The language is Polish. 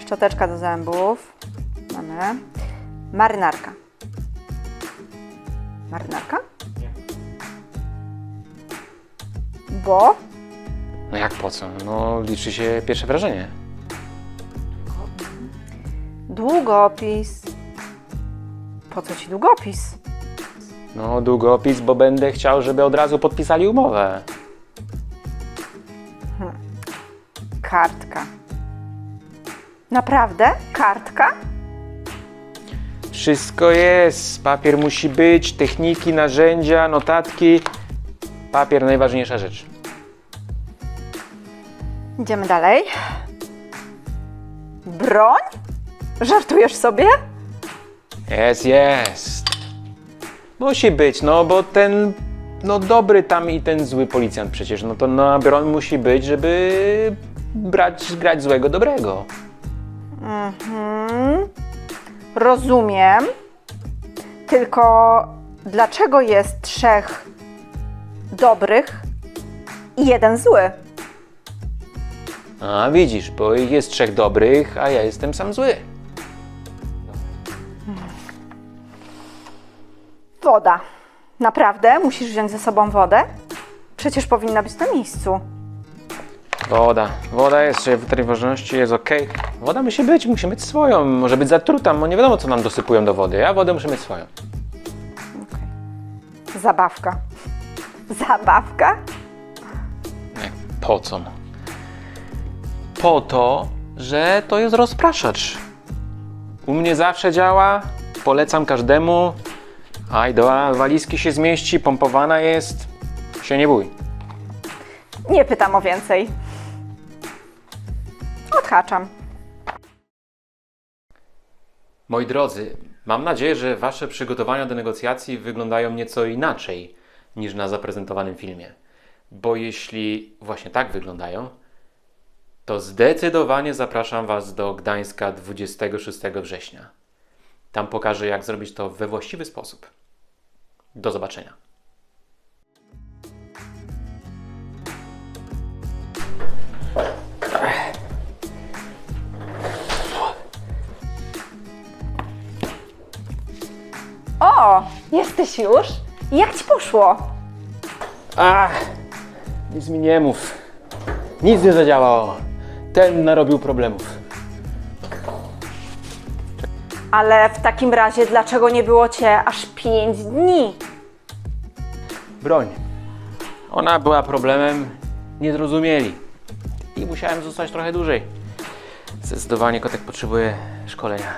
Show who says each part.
Speaker 1: Szczoteczka do zębów. Mamy. Marynarka. Marynarka? Bo?
Speaker 2: No jak po co? No liczy się pierwsze wrażenie.
Speaker 1: Długopis. Po co ci długopis?
Speaker 2: No długopis, bo będę chciał, żeby od razu podpisali umowę.
Speaker 1: Kartka. Naprawdę? Kartka?
Speaker 2: Wszystko jest. Papier musi być, techniki, narzędzia, notatki. Papier najważniejsza rzecz.
Speaker 1: Idziemy dalej. Broń? Żartujesz sobie?
Speaker 2: Jest, jest. Musi być, no bo ten no dobry tam i ten zły policjant przecież, no to na broń musi być, żeby brać, grać złego dobrego.
Speaker 1: Mhm. Rozumiem. Tylko dlaczego jest trzech dobrych i jeden zły?
Speaker 2: A widzisz, bo ich jest trzech dobrych, a ja jestem sam zły.
Speaker 1: Woda. Naprawdę? Musisz wziąć ze sobą wodę? Przecież powinna być na miejscu.
Speaker 2: Woda. Woda jest, czy w tej ważności jest ok. Woda musi być, musi mieć swoją. Może być zatruta, bo nie wiadomo co nam dosypują do wody. Ja wodę muszę mieć swoją.
Speaker 1: Zabawka. Zabawka?
Speaker 2: Jak po co? Po to, że to jest rozpraszacz. U mnie zawsze działa, polecam każdemu. Aj, do walizki się zmieści, pompowana jest. Się nie bój.
Speaker 1: Nie pytam o więcej. Odhaczam.
Speaker 2: Moi drodzy, mam nadzieję, że Wasze przygotowania do negocjacji wyglądają nieco inaczej niż na zaprezentowanym filmie. Bo jeśli właśnie tak wyglądają, to zdecydowanie zapraszam Was do Gdańska 26 września. Tam pokażę, jak zrobić to we właściwy sposób. Do zobaczenia.
Speaker 1: O, jesteś już? Jak ci poszło?
Speaker 2: Ach, nic mi nie mów. Nic nie zadziałało. Ten narobił problemów.
Speaker 1: Ale w takim razie dlaczego nie było cię aż 5 dni?
Speaker 2: broń. Ona była problemem, nie zrozumieli. I musiałem zostać trochę dłużej. Zdecydowanie kotek potrzebuje szkolenia.